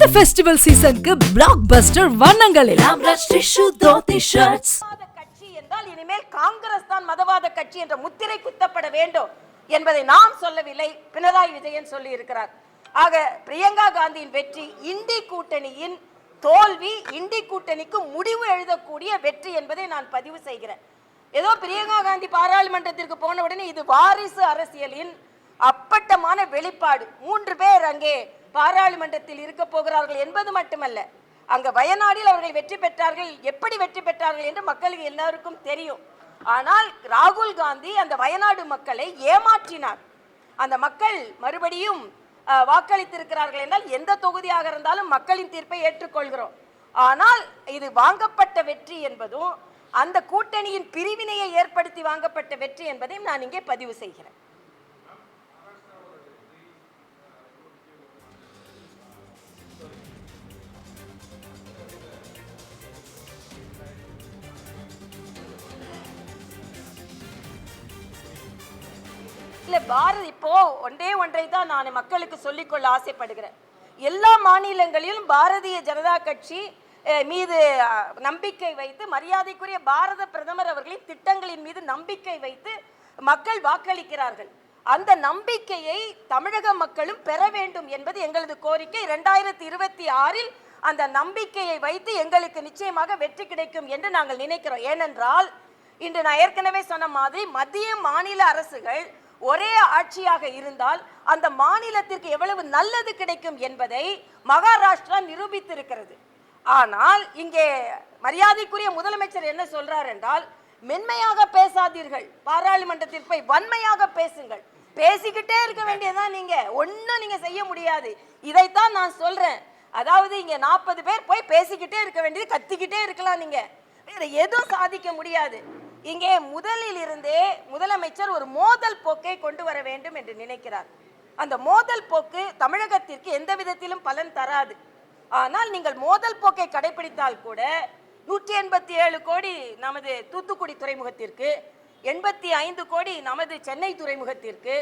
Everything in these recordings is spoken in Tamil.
இந்த ஃபெஸ்டிவல் சீசனுக்கு பிளாக் பஸ்டர் வண்ணங்களில் கட்சி என்றால் இனிமேல் காங்கிரஸ் தான் மதவாத கட்சி என்ற முத்திரை குத்தப்பட வேண்டும் என்பதை நாம் சொல்லவில்லை. பினராயி விஜயன் சொல்லி இருக்கிறார் ஆக பிரியங்கா காந்தியின் வெற்றி இந்தி கூட்டணியின் தோல்வி இந்தி கூட்டணிக்கு முடிவு எழுதக்கூடிய வெற்றி என்பதை நான் பதிவு செய்கிறேன். ஏதோ பிரியங்கா காந்தி பாராளுமன்றத்திற்கு போன உடனே இது வாரிசு அரசியலின் அப்பட்டமான வெளிப்பாடு. மூன்று பேர் அங்கே பாராளுமன்றத்தில் இருக்க போகிறார்கள் என்பது மட்டுமல்ல அங்கு வயநாடில் அவர்கள் வெற்றி பெற்றார்கள் எப்படி வெற்றி பெற்றார்கள் என்று மக்களுக்கு எல்லாருக்கும் தெரியும். ஆனால் ராகுல் காந்தி அந்த வயநாடு மக்களை ஏமாற்றினார். அந்த மக்கள் மறுபடியும் வாக்களித்திருக்கிறார்கள் என்றால் எந்த தொகுதியாக இருந்தாலும் மக்களின் தீர்ப்பை ஏற்றுக்கொள்கிறோம். ஆனால் இது வாங்கப்பட்ட வெற்றி என்பதும் அந்த கூட்டணியின் பிரிவினையை ஏற்படுத்தி வாங்கப்பட்ட வெற்றி என்பதையும் நான் இங்கே பதிவு செய்கிறேன். இல்லை பாரதி இப்போ ஒன்றே ஒன்றை தான் நான் மக்களுக்கு சொல்லிக்கொள்ள ஆசைப்படுகிறேன். எல்லா மாநிலங்களிலும் பாரதிய ஜனதா கட்சி மீது நம்பிக்கை வைத்து மரியாதைக்குரிய பாரத பிரதமர் அவர்களின் திட்டங்களின் மீது நம்பிக்கை வைத்து மக்கள் வாக்களிக்கிறார்கள். அந்த நம்பிக்கையை தமிழக மக்களும் பெற வேண்டும் என்பது எங்களது கோரிக்கை. இரண்டாயிரத்தி இருபத்தி ஆறில் அந்த நம்பிக்கையை வைத்து எங்களுக்கு நிச்சயமாக வெற்றி கிடைக்கும் என்று நாங்கள் நினைக்கிறோம். ஏனென்றால் இன்று நான் ஏற்கனவே சொன்ன மாதிரி மத்திய மாநில அரசுகள் ஒரே ஆட்சியாக இருந்தால் அந்த மாநிலத்திற்கு எவ்வளவு நல்லது கிடைக்கும் என்பதை மகாராஷ்டிரா நிரூபித்திருக்கிறது. ஆனால் இங்கே மரியாதைக்குரிய முதலமைச்சர் என்ன சொல்றார் என்றால் மென்மையாக பேசாதீர்கள். பாராளுமன்றத்தில் போய் வன்மையாக பேசுங்கள். பேசிக்கிட்டே இருக்க வேண்டியதுதான் நீங்க. ஒன்றும் நீங்க செய்ய முடியாது. இதைத்தான் நான் சொல்றேன். அதாவது இங்க நாற்பது பேர் போய் பேசிக்கிட்டே இருக்க வேண்டியது கத்திக்கிட்டே இருக்கலாம் நீங்க. வேற எதுவும் சாதிக்க முடியாது. இங்கே முதலில் இருந்தே முதலமைச்சர் ஒரு மோதல் போக்கை கொண்டு வர வேண்டும் என்று நினைக்கிறார். அந்த மோதல் போக்கு தமிழகத்திற்கு எந்த விதத்திலும் பலன் தராது. ஆனால் நீங்கள் மோதல் போக்கை கடைபிடித்தால் கூட நூற்றி எண்பத்தி ஏழு கோடி நமது தூத்துக்குடி துறைமுகத்திற்கு எண்பத்தி ஐந்து கோடி நமது சென்னை துறைமுகத்திற்கு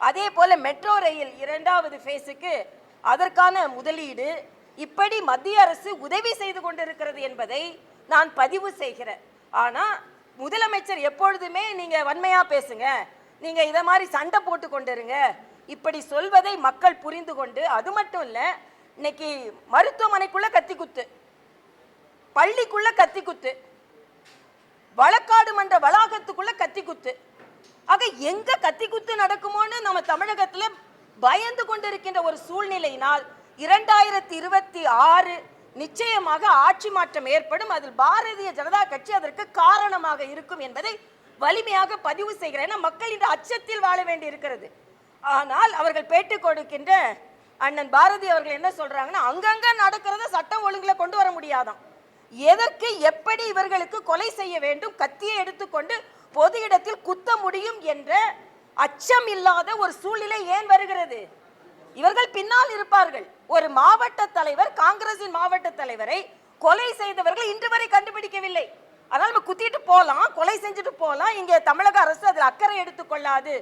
அதே போல மெட்ரோ ரயில் இரண்டாவது ஃபேஸுக்கு அதற்கான முதலீடு இப்படி மத்திய அரசு உதவி செய்து கொண்டிருக்கிறது என்பதை நான் பதிவு செய்கிறேன். ஆனால் முதலமைச்சர் எப்பொழுதுமே நீங்க வன்மையா பேசுங்க. நீங்க இத மாதிரி சண்டை போட்டு கொண்டிருங்க. இப்படி சொல்வதை மக்கள் புரிந்து கொண்டு அது மட்டும் இல்ல இன்னைக்கு மருத்துவமனைக்குள்ள கத்தி குத்து பள்ளிக்குள்ள கத்தி குத்து வழக்காடு மன்ற வளாகத்துக்குள்ள கத்தி குத்து. ஆக எங்க கத்தி குத்து நடக்குமோன்னு நம்ம தமிழகத்துல பயந்து கொண்டிருக்கின்ற ஒரு சூழ்நிலையினால் இரண்டாயிரத்தி இருபத்தி ஆறு நிச்சயமாக ஆட்சி மாற்றம் ஏற்படும். அதில் பாரதிய ஜனதா கட்சி அதற்கு காரணமாக இருக்கும் என்பதை வலிமையாக பதிவு செய்கிறேன். ஏன்னா மக்கள் இந்த அச்சத்தில் வாழ வேண்டி இருக்கிறது ஆனால் அவர்கள் பேட்டு கொடுக்கின்ற அண்ணன் பாரதி அவர்கள் என்ன சொல்றாங்கன்னா அங்கங்க நடக்கிறத சட்டம் ஒழுங்குல கொண்டு வர முடியாதாம். எதற்கு எப்படி இவர்களுக்கு கொலை செய்ய வேண்டும்? கத்தியை எடுத்துக்கொண்டு பொது இடத்தில் குத்த முடியும் என்ற அச்சம் இல்லாத ஒரு சூழ்நிலை ஏன் வருகிறது? இவர்கள் பின்னால் இருப்பார்கள். ஒரு மாவட்ட தலைவர் காங்கிரசின் மாவட்ட தலைவரை கொலை செய்தவர்கள் இன்று வரை கண்டுபிடிக்கவில்லை. அதனால் நம்ம குத்திட்டு போகலாம் கொலை செஞ்சுட்டு போகலாம் இங்கே தமிழக அரசு அதில் அக்கறை எடுத்துக்கொள்ளாது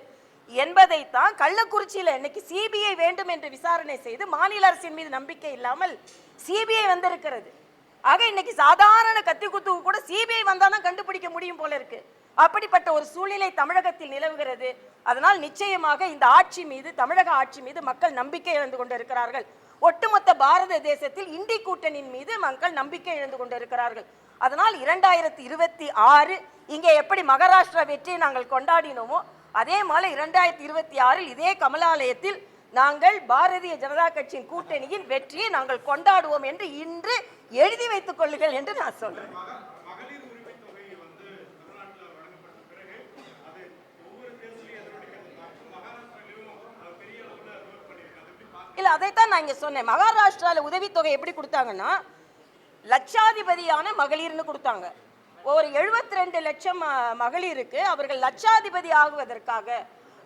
என்பதைத்தான் கள்ளக்குறிச்சியில் இன்னைக்கு சிபிஐ வேண்டும் என்று விசாரணை செய்து மாநில அரசின் மீது நம்பிக்கை இல்லாமல் சிபிஐ வந்திருக்கிறது. ஆக இன்னைக்கு சாதாரண கத்தி குத்துக்கு கூட சிபிஐ வந்தாதான் கண்டுபிடிக்க முடியும் போல இருக்குது அப்படிப்பட்ட ஒரு சூழ்நிலை தமிழகத்தில் நிலவுகிறது. அதனால் நிச்சயமாக இந்த ஆட்சி மீது தமிழக ஆட்சி மீது மக்கள் நம்பிக்கை இழந்து கொண்டிருக்கிறார்கள். ஒட்டுமொத்த பாரத தேசத்தில் இந்தி கூட்டணியின் மீது மக்கள் நம்பிக்கை இழந்து கொண்டிருக்கிறார்கள். அதனால் இரண்டாயிரத்தி இருபத்தி ஆறு இங்கே எப்படி மகாராஷ்டிரா வெற்றியை நாங்கள் கொண்டாடினோமோ அதே மாதிரி இரண்டாயிரத்தி இருபத்தி ஆறில் இதே கமலாலயத்தில் நாங்கள் பாரதிய ஜனதா கட்சியின் கூட்டணியின் வெற்றியை நாங்கள் கொண்டாடுவோம் என்று இன்று எழுதி வைத்துக் கொள்ளுங்கள் என்று நான் சொல்றேன். அதைத்தான் நான் இங்க சொன்னேன். மகாராஷ்டிரால உதவித்தொகை எப்படி கொடுத்தாங்கன்னா லட்சாதிபதியான மகளிர்னு கொடுத்தாங்க. ஒரு 72 ரெண்டு லட்சம் மகளிருக்கு அவர்கள் லட்சாதிபதி ஆகுவதற்காக.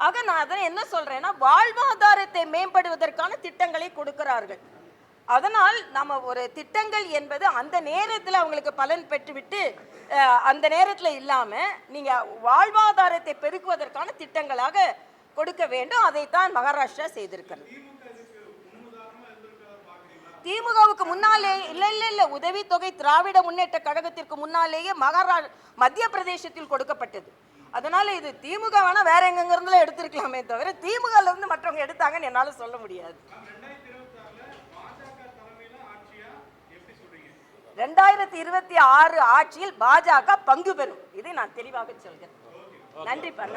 ஆக நான் அதை என்ன சொல்றேன்னா வாழ்வாதாரத்தை மேம்படுவதற்கான திட்டங்களை கொடுக்கிறார்கள். அதனால் நம்ம ஒரு திட்டங்கள் என்பது அந்த நேரத்தில் அவங்களுக்கு பலன் பெற்றுவிட்டு அந்த நேரத்தில் இல்லாமல் நீங்கள் வாழ்வாதாரத்தை பெருக்குவதற்கான திட்டங்களாக கொடுக்க வேண்டும். அதைத்தான் மகாராஷ்டிரா செய்திருக்கிறது. திமுகவுக்கு முன்னாலே இல்ல இல்ல இல்ல உதவித்தொகை திராவிட முன்னேற்ற கழகத்திற்கு முன்னாலேயே மகாரா மத்திய பிரதேசத்தில் கொடுக்கப்பட்டது. அதனால இது திமுக வேணா வேற எங்கெங்க இருந்துலாம் எடுத்திருக்கலாமே தவிர திமுகல இருந்து மற்றவங்க எடுத்தாங்கன்னு என்னால சொல்ல முடியாது. ரெண்டாயிரத்தி இருபத்தி ஆறு ஆட்சியில் பாஜக பங்கு பெறும். இதை நான் தெளிவாக சொல்கிறேன். நன்றி பண்ண